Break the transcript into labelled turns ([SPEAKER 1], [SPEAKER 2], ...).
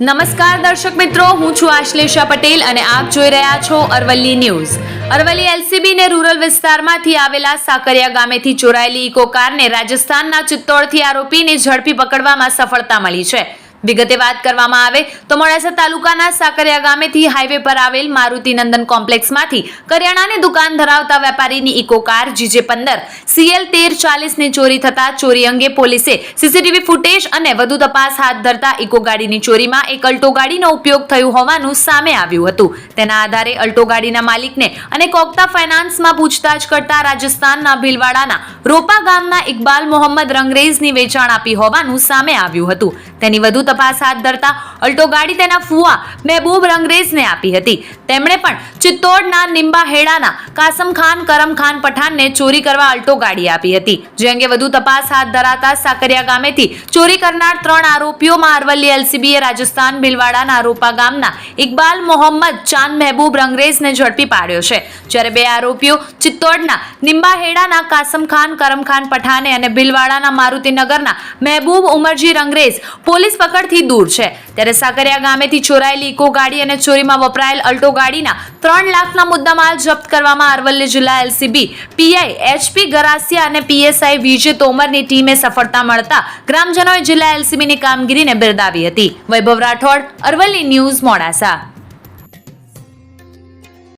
[SPEAKER 1] નમસ્કાર દર્શક મિત્રો, હું છું આશ્લેષા પટેલ અને આપ જોઈ રહ્યા છો અરવલ્લી ન્યૂઝ. અરવલ્લી એલસીબી ને રૂરલ વિસ્તારમાંથી આવેલા સાકરિયા ગામેથી ચોરાયેલી ઇકો કારને રાજસ્થાનના ચિત્તોડથી આરોપીને ઝડપી પકડવામાં સફળતા મળી છે. વિગતે વાત કરવામાં આવે તો મોડાસા તાલુકાના સાકરિયા ગામેથી હાઈવે પર આવેલ મારુતિ નંદન કોમ્પ્લેક્સમાંથી કરિયાણાની દુકાન ધરાવતા વેપારીની ઇકો કાર જીજે પંદર, સીએલ તેર ચાલીસની ચોરી થતા ચોરી અંગે પોલીસે સીસીટીવી ફૂટેજ અને વધુ તપાસ હાથ ધરતા ઇકો ગાડીની ચોરીમાં એક અલ્ટો ગાડીનો ઉપયોગ થયું હોવાનું સામે આવ્યું હતું. તેના આધારે અલ્ટો ગાડીના માલિકને અને કોકતા ફાઇનાન્સમાં પૂછતાછ કરતા રાજસ્થાનના ભીલવાડાના રોપા ગામના ઇકબાલ મોહમ્મદ રંગરેઝની વેચાણ આપી હોવાનું સામે આવ્યું હતું. તેની વધુ તપાસ હાથ ધરતા અલ્ટો ગાડી તેના ફુવા મહેબૂબ રંગરેઝને આપી હતી. તેમણે પણ ચિત્તોડના નિંબા હેડાના કાસમ ખાન, કરમ ખાન પઠાણને ચોરી કરવા અલ્ટો ગાડી આપી હતી. જે અંગે વધુ તપાસ હાથ ધરાતા સાકરિયા ગામેથી ચોરી કરનાર ત્રણ આરોપીઓમાં અરવલ્લી એલસીબીએ, રાજસ્થાન ભીલવાડાના રોપા ગામના ઇકબાલ મોહમ્મદ ચાંદ મહેબૂબ રંગરેઝને ઝડપી પાડ્યો છે. જ્યારે બે આરોપીઓ ચિત્તોડના નિંબા હેડાના કાસમ ખાન, કરમ ખાન પઠાને અને ભીલવાડાના મારુતિનગરના મહેબૂબ ઉમરજી રંગરેઝ પોલીસ પકડથી દૂર છે. ત્યારે સાકરિયા ગામેથી ચોરાયેલી ઇકો ગાડી અને ચોરીમાં વપરાયેલ અલ્ટો ગાડીના ત્રણ લાખના મુદ્દામાલ જપ્ત કરવામાં અરવલ્લી જિલ્લા એલસીબી, પીઆઈ, એચપી ગરાસિયા અને પીએસઆઈ વિજય તોમરની ટીમે સફળતા મળતા ગ્રામજનોએ જિલ્લા એલસીબીની કામગીરીને બિરદાવી હતી. વૈભવ રાઠોડ, અરવલ્લી ન્યૂઝ મોડાસા.